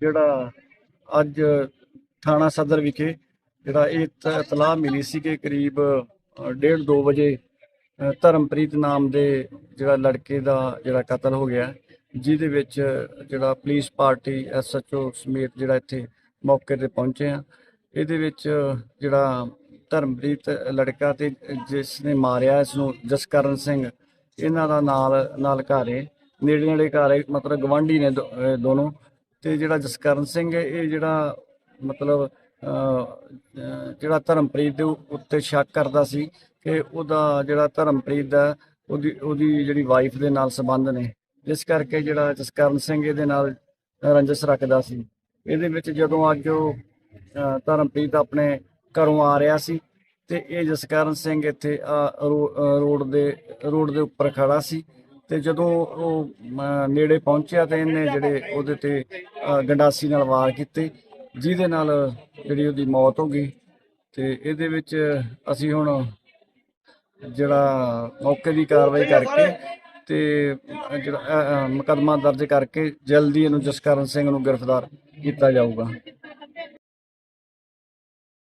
ਜਿਹੜਾ ਅੱਜ ਥਾਣਾ ਸਦਰ ਵਿਖੇ ਜਿਹੜਾ ਇਹ ਤ- ਇਤਲਾਹ ਮਿਲੀ ਸੀ ਕਿ ਕਰੀਬ 1:30 2 ਵਜੇ ਧਰਮਪ੍ਰੀਤ ਨਾਮ ਦੇ ਜਿਹੜਾ ਲੜਕੇ ਦਾ ਜਿਹੜਾ ਕਤਲ ਹੋ ਗਿਆ, ਜਿਹਦੇ ਵਿੱਚ ਜਿਹੜਾ ਪੁਲਿਸ ਪਾਰਟੀ ਐਸਐਚਓ ਸਮੇਤ ਜਿਹੜਾ ਇੱਥੇ ਮੌਕੇ ਤੇ ਪਹੁੰਚੇ ਆ। ਇਹਦੇ ਵਿੱਚ ਜਿਹੜਾ ਧਰਮਪ੍ਰੀਤ ਲੜਕਾ ਤੇ ਜਿਸ ਨੇ ਮਾਰਿਆ, ਇਸ ਨੂੰ ਜਸਕਰਨ ਸਿੰਘ, ਇਹਨਾਂ ਦਾ ਨਾਲ ਨਾਲ ਘਰ ਨੇੜੇ ਨੇੜੇ ਘਰ ਹੈ ਮਤਲਬ ਗਵਾਂਢੀ ਨੇ ਦੋ- ਅਹ ਦੋਨੋਂ। ਤੇ ਜਿਹੜਾ ਜਸਕਰਨ ਸਿੰਘ ਹੈ ਇਹ ਜਿਹੜਾ ਮਤਲਬ ਅਹ, ਅਹ, ਜਿਹੜਾ ਧਰਮਪ੍ਰੀਤ ਦੇ ਉੱਤੇ ਸ਼ੱਕ ਕਰਦਾ ਸੀ ਕਿ ਉਹਦਾ ਜਿਹੜਾ ਧਰਮਪ੍ਰੀਤ ਦਾ ਉਹਦੀ ਉਹਦੀ ਜਿਹੜੀ ਵਾਈਫ ਦੇ ਨਾਲ ਸੰਬੰਧ ਨੇ। ਜਿਸ ਕਰਕੇ ਜਿਹੜਾ ਜਸਕਰਨ ਸਿੰਘ ਇਹਦੇ ਨਾਲ ਰੰਜਸ ਰੱਖਦਾ ਸੀ। ਇਹਦੇ ਵਿੱਚ ਜਦੋਂ ਅੱਜ ਉਹ ਅਹ, ਧਰਮਪ੍ਰੀਤ ਆਪਣੇ ਘਰੋਂ ਆ ਰਿਹਾ ਸੀ ਤੇ ਇਹ ਜਸਕਰਨ ਸਿੰਘ ਇੱਥੇ ਅਹ, ਰੋ- ਅਹ, ਰੋਡ ਦੇ ਰੋਡ ਦੇ ਉੱਪਰ ਖੜਾ ਸੀ। ਤੇ ਜਦੋਂ ਉਹ ਨੇੜੇ ਪਹੁੰਚਿਆ ਤੇ ਇਹਨੇ ਜਿਹੜੇ ਉਹਦੇ ਤੇ ਗੰਡਾਸੀ ਨਾਲ ਵਾਰ ਕੀਤੇ, ਜਿਹਦੇ ਨਾਲ ਜਿਹੜੀ ਉਹਦੀ ਮੌਤ ਹੋ ਗਈ। ਤੇ ਇਹਦੇ ਵਿੱਚ ਅਸੀਂ ਹੁਣ ਜਿਹੜਾ ਮੌਕੇ ਦੀ ਕਾਰਵਾਈ ਕਰਕੇ ਤੇ ਜਿਹੜਾ ਮੁਕਦਮਾ ਦਰਜ ਕਰਕੇ ਜਲਦੀ ਇਹਨੂੰ ਜਸਕਰਨ ਸਿੰਘ ਨੂੰ ਗ੍ਰਿਫਤਾਰ ਕੀਤਾ ਜਾਊਗਾ।